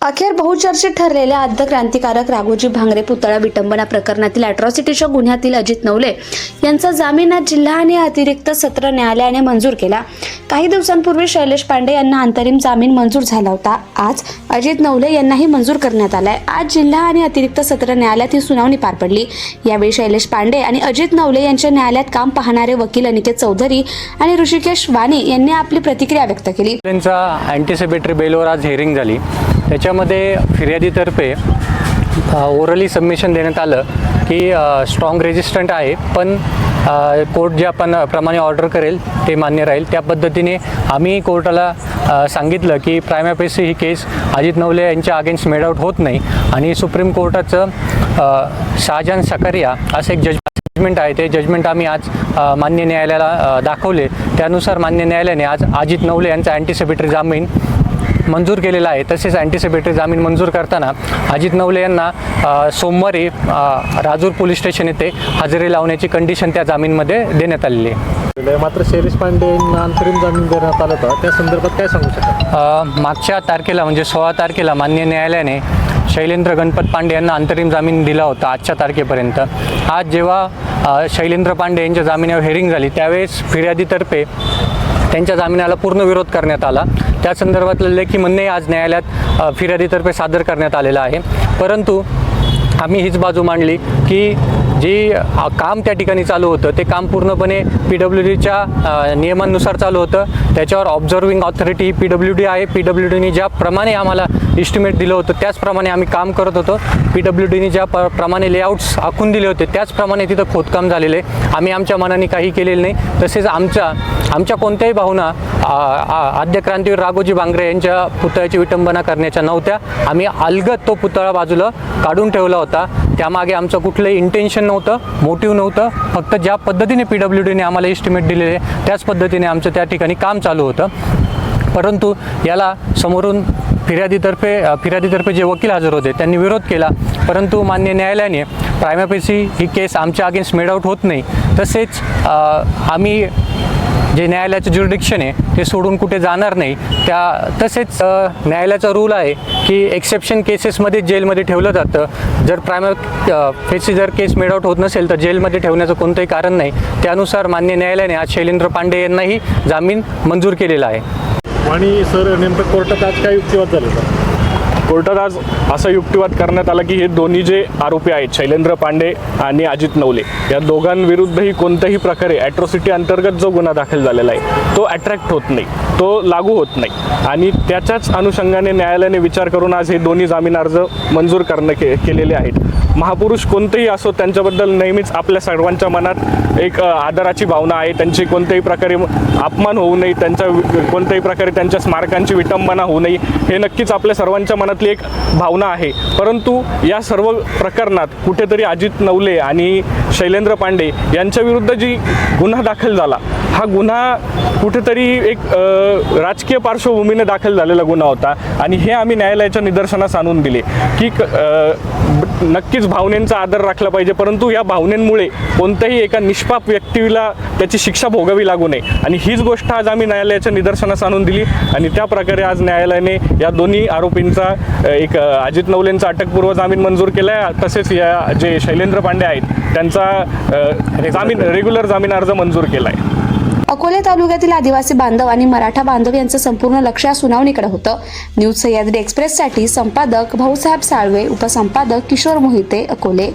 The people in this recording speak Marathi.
अखेर बहुचर्चित ठरलेल्या आद्य क्रांतिकारक राघोजी भांगरे पुतळा विटंबना प्रकरणातील अॅट्रॉसिटीच्या गुन्ह्यातील अजित नवले यांचा जामीन आज जिल्हा आणि अतिरिक्त सत्र न्यायालयाने मंजूर केला. काही दिवसांपूर्वी शैलेश पांडे यांना अंतरिम जामीन मंजूर झाला होता. आज अजित नवले यांनाही मंजूर करण्यात आलाय. आज जिल्हा आणि अतिरिक्त सत्र न्यायालयात ही सुनावणी पार पडली. यावेळी शैलेश पांडे आणि अजित नवले यांच्या न्यायालयात काम पाहणारे वकील अनिकेत चौधरी आणि ऋषिकेश वाणी यांनी आपली प्रतिक्रिया व्यक्त केली. त्यांचा अँटिसिपेटरी बेलवर आज हिअरिंग झाली. त्याच्यामध्ये फिर्यादीतर्फे ओरली सबमिशन देण्यात आलं की स्ट्रॉंग रेजिस्टंट आहे पण कोर्ट ज्या आपण प्रमाणे ऑर्डर करेल ते मान्य राहील. त्या पद्धतीने आम्ही कोर्टाला सांगितलं की प्रायमापेसी ही केस अजित नवले यांच्या अगेन्स्ट मेड आउट होत नाही आणि सुप्रीम कोर्टाचं शाहजहान शहाजहान सकारिया असं एक जज जजमेंट आहे. ते जजमेंट आम्ही आज मान्य न्यायालयाला दाखवले. त्यानुसार मान्य न्यायालयाने आज अजित नवले यांचा अँटिसिपेटरी जामीन मंजूर केलेला आहे. तसेच अँटिसिपेटरी जामीन मंजूर करताना अजित नवले यांना सोमवारी राजूर पोलीस स्टेशन येथे हजेरी लावण्याची कंडिशन त्या जामीनमध्ये देण्यात आलेली आहे. मात्र शैलेश पांडे यांना अंतरिम जामीन देण्यात आला होता त्या संदर्भात काय सांगू शकाल अ, मागच्या तारखेला म्हणजे सोळा तारखेला मान्य न्यायालयाने शैलेंद्र गणपत पांडे यांना अंतरिम जामीन दिला होता आजच्या तारखेपर्यंत. आज जेव्हा शैलेंद्र पांडे यांच्या जामिनावर हेरिंग झाली त्यावेळेस फिर्यादीतर्फे त्यांच्या जामिनाला पूर्ण विरोध करण्यात आला. त्या संदर्भातलं लेखी म्हणणे आज न्यायालयात फिर्यादीतर्फे सादर करण्यात आलेलं आहे. परंतु आम्ही हीच बाजू मांडली की जी काम त्या ठिकाणी चालू होतं ते काम पूर्णपणे पी डब्ल्यू डीच्या नियमांनुसार चालू होतं. त्याच्यावर ऑब्झर्विंग ऑथॉरिटी ही पी डब्ल्यू डी आहे. पी डब्ल्यू डीने ज्याप्रमाणे आम्हाला इस्टिमेट दिलं होतं त्याचप्रमाणे आम्ही काम करत होतो. पी डब्ल्यू डीने ज्या प्रमाणे लेआउट्स आखून दिले होते त्याचप्रमाणे तिथं खोदकाम झालेलं. आहे आम्ही आमच्या मनाने काही केलेलं नाही. तसेच आमच्या आमच्या कोणत्याही भावना आ, आद्य क्रांतीवीर राघोजी बांगरे यांच्या पुतळ्याची विटंबना करण्याच्या नव्हत्या. आम्ही अलगद तो पुतळा बाजूला काढून ठेवला होता. त्यामागे आमचं कुठलंही इंटेन्शन नव्हतं मोटिव्ह नव्हतं. फक्त ज्या पद्धतीने पी डब्ल्यू डीने आम्हाला एस्टिमेट दिलेले त्याच पद्धतीने आमचं त्या ठिकाणी काम चालू होतं. परंतु याला समोरून फिर्यादीतर्फे फिर्यादीतर्फे जे वकील हजर होते त्यांनी विरोध केला. परंतु मान्य न्यायालयाने प्रायमॅपेसी ही केस आमच्या अगेन्स्ट मेड आउट होत नाही. तसेच आम्ही जे न्यायालयाचं ज्युरिडिक्शन आहे ते सोडून कुठे जाणार नाही त्या तसेच न्यायालयाचा रूल आहे की एक्सेप्शन केसेसमध्ये जेलमध्ये ठेवलं जातं. जर प्रायमर फेसी जर केस मेड आउट होत नसेल तर जेलमध्ये ठेवण्याचं कोणतंही कारण नाही. त्यानुसार मान्य न्यायालयाने आज शैलेंद्र पांडे यांनाही जामीन मंजूर केलेला आहे. आणि सर नेमकं कोर्टात आज काय युक्तिवाद झाले कोर्टात आज असा युक्तिवाद करण्यात आला की हे दोन्ही जे आरोपी आहेत शैलेंद्र पांडे आणि अजित नवले या दोघांविरुद्धही कोणत्याही प्रकारे ॲट्रॉसिटी अंतर्गत जो गुन्हा दाखल झालेला आहे तो अट्रॅक्ट होत नाही. तो लागू होत नाही. आणि त्याच्याच अनुषंगाने न्यायालयाने विचार करून आज हे दोन्ही जामीन अर्ज मंजूर करणं के केलेले आहेत. महापुरुष कोणतेही असो त्यांच्याबद्दल नेहमीच आपल्या सर्वांच्या मनात एक आदराची भावना आहे. त्यांची कोणत्याही प्रकारे अपमान होऊ नये त्यांच्या कोणत्याही प्रकारे त्यांच्या स्मारकांची विटंबना होऊ नये हे नक्कीच आपल्या सर्वांच्या मनातली एक भावना आहे. परंतु या सर्व प्रकरणात कुठेतरी अजित नवले आणि शैलेंद्र पांडे यांच्याविरुद्ध जी गुन्हा दाखल झाला हा गुन्हा कुठेतरी एक राजकीय पार्श्वभूमीने दाखल झालेला गुन्हा होता आणि हे आम्ही न्यायालयाच्या निदर्शनास आणून दिले की नक्कीच भावनेंचा आदर राखला पाहिजे परंतु या भावनेंमुळे कोणत्याही एका निष्पाप व्यक्तीला त्याची शिक्षा भोगावी लागू नये. आणि हीच गोष्ट आज आम्ही न्यायालयाच्या निदर्शनास आणून दिली आणि त्या प्रकारे आज न्यायालयाने या दोन्ही आरोपींचा एक अजित नवलेंचा अटकपूर्व जामीन मंजूर केला आहे तसेच या जे शैलेंद्र पांडे आहेत त्यांचा जामीन रेग्युलर जामीन अर्ज मंजूर केला आहे अकोले तालुक्यातील आदिवासी बांधव आणि मराठा बांधव यांचं संपूर्ण लक्ष या सुनावणीकडे होतं. न्यूज सह्याद्री एक्सप्रेससाठी संपादक भाऊसाहेब साळवे उपसंपादक किशोर मोहिते अकोले.